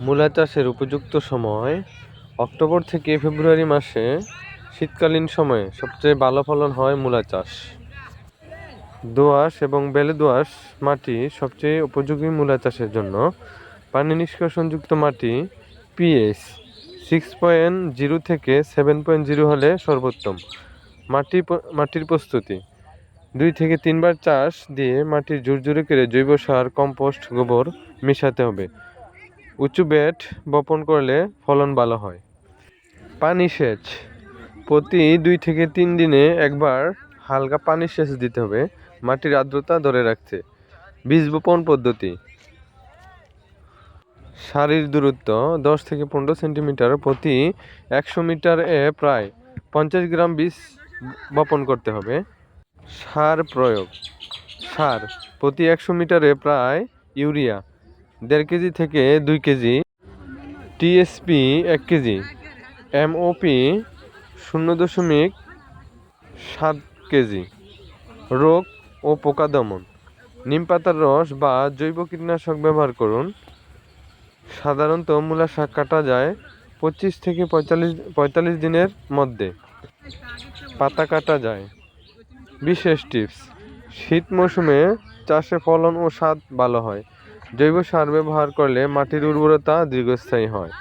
মূলা চাষের উপযুক্ত সময়, অক্টোবর থেকে ফেব্রুয়ারি মাসে শীতকালীন সময়ে সবচেয়ে ভালো ফলন হয় মূলা চাষ দোআঁশ এবং বেলে দোআঁশ মাটি সবচেয়ে উপযোগী মূলা চাষের জন্য। পানি নিষ্কাশনযুক্ত মাটি পিএইচ সিক্স পয়েন্ট জিরো থেকে সেভেন পয়েন্ট জিরো হলে সর্বোত্তম। মাটি মাটির প্রস্তুতি। দুই থেকে তিনবার চাষ দিয়ে মাটির ঝুরঝুরে করে জৈব সার, কম্পোস্ট, গোবর মেশাতে হবে। উঁচু বেড বপন করলে ফলন ভালো হয়। পানি সেচ। প্রতি দুই থেকে তিন দিনে একবার হালকা পানি সেচ দিতে হবে মাটির আর্দ্রতা ধরে রাখতে। বীজ বপন পদ্ধতি। সারির দূরত্ব দশ থেকে পনেরো সেন্টিমিটার প্রতি একশো মিটার এ প্রায় পঞ্চাশ গ্রাম বীজ বপন করতে হবে। সার প্রয়োগ। সার প্রতি একশো মিটারে প্রায় ইউরিয়া। দেড় কেজি থেকে দুই কেজি টিএসপি এক কেজি এমওপি শূন্য দশমিক সাত কেজি। রোগ ও পোকা দমন। নিম পাতার রস বা জৈব কীটনাশক ব্যবহার করুন। সাধারণত মূলা শাক কাটা যায় পঁচিশ থেকে পঁয়তাল্লিশ পঁয়তাল্লিশ দিনের মধ্যে। পাতা কাটা যায়। বিশেষ টিপস, শীত মৌসুমে চাষে ফলন ও স্বাদ ভালো হয়। জৈব সার ব্যবহার করলে মাটির উর্বরতা দীর্ঘস্থায়ী হয়।